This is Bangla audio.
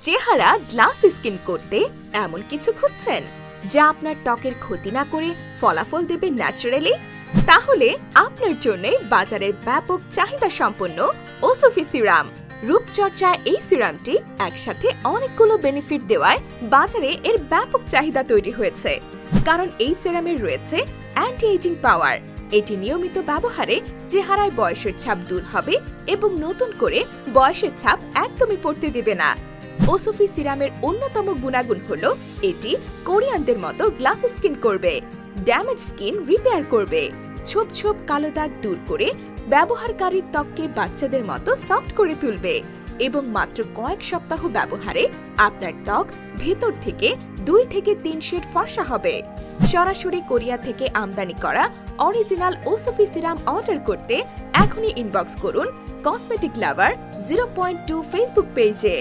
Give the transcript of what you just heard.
চেহারা গ্লাস স্কিন করতে এমন কিছু খুঁজছেন যা আপনার ত্বকের ক্ষতি না করে ফলাফল দেবে ন্যাচারালি? তাহলে আপনার জন্য বাজারের ব্যাপক চাহিদা সম্পন্ন ওসোফি সিরাম রূপচর্চা এই সিরামটি একসাথে অনেকগুলো বেনিফিট দেওয়ায় বাজারে এর ব্যাপক চাহিদা তৈরি হয়েছে। কারণ এই সিরামের রয়েছে অ্যান্টি এজিং পাওয়ার এটি নিয়মিত ব্যবহারে চেহারায় বয়সের ছাপ দূর হবে এবং নতুন করে বয়সের ছাপ একদমই পড়তে দেবে না। ওসোফি সিরামের অন্যতম গুণাগুণ হল, এটি কোরিয়ানদের মতো গ্লাস স্কিন করবে, ড্যামেজ স্কিন রিপেয়ার করবে। ছোপ ছোপ কালো দাগ দূর করে ব্যবহারকারীর ত্বককে বাচ্চাদের মতো সফট করে তুলবে এবং মাত্র কয়েক সপ্তাহ ব্যবহারে আপনার ত্বক ভেতর থেকে দুই থেকে তিন শেড ফর্সা হবে। সরাসরি কোরিয়া থেকে আমদানি করা অরিজিনাল ওসোফি সিরাম অর্ডার করতে এখনই ইনবক্স করুন cosmetic lover zero point two Facebook পেজে